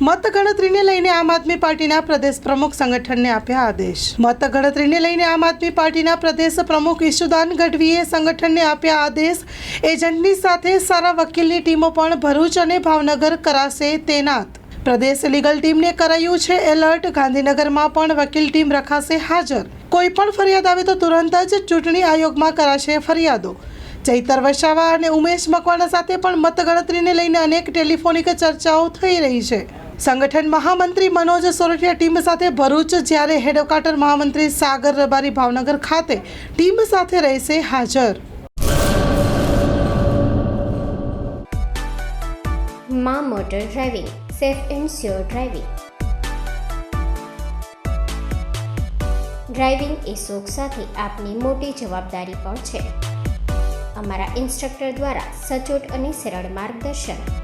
મતગણતરીને લઈને આમ આદમી પાર્ટીના પ્રદેશ પ્રમુખ સંગઠનને આપ્યા આદેશ. મતગણતરીને લઈને આમ આદમી પાર્ટીના પ્રદેશ પ્રમુખ ઈશુદાન ગઢવીએ સંગઠનને આપ્યા આદેશ. એજન્ટની સાથે સારા વકીલની ટીમો પણ ભરૂચ અને ભાવનગર કરાશે તૈનાત. પ્રદેશ લીગલ ટીમને કરાયું છે એલર્ટ. ગાંધીનગરમાં પણ વકીલ ટીમ રખાશે હાજર. કોઈ પણ ફરિયાદ આવે તો તુરંત જ ચૂંટણી આયોગમાં કરાશે ફરિયાદો. ચૈતર વસાવા અને ઉમેશ મકવાણા સાથે પણ મતગણતરીને લઈને અનેક ટેલિફોનિક ચર્ચાઓ થઈ રહી છે. સંગઠન મહામંત્રી મનોજ સોરઠિયા ટીમ સાથે ભરૂચ જ્યારે હેડક્વાર્ટર મહામંત્રી સાગર રબારી ભાવનગર ખાતે ટીમ સાથે રહેશે હાજર. મા motor driving, safe and sure driving. Driving એ શોખ સાથે આપની મોટી જવાબદારી પણ છે. અમારા ઇન્સ્ટ્રક્ટર દ્વારા સચોટ અને સરળ માર્ગદર્શન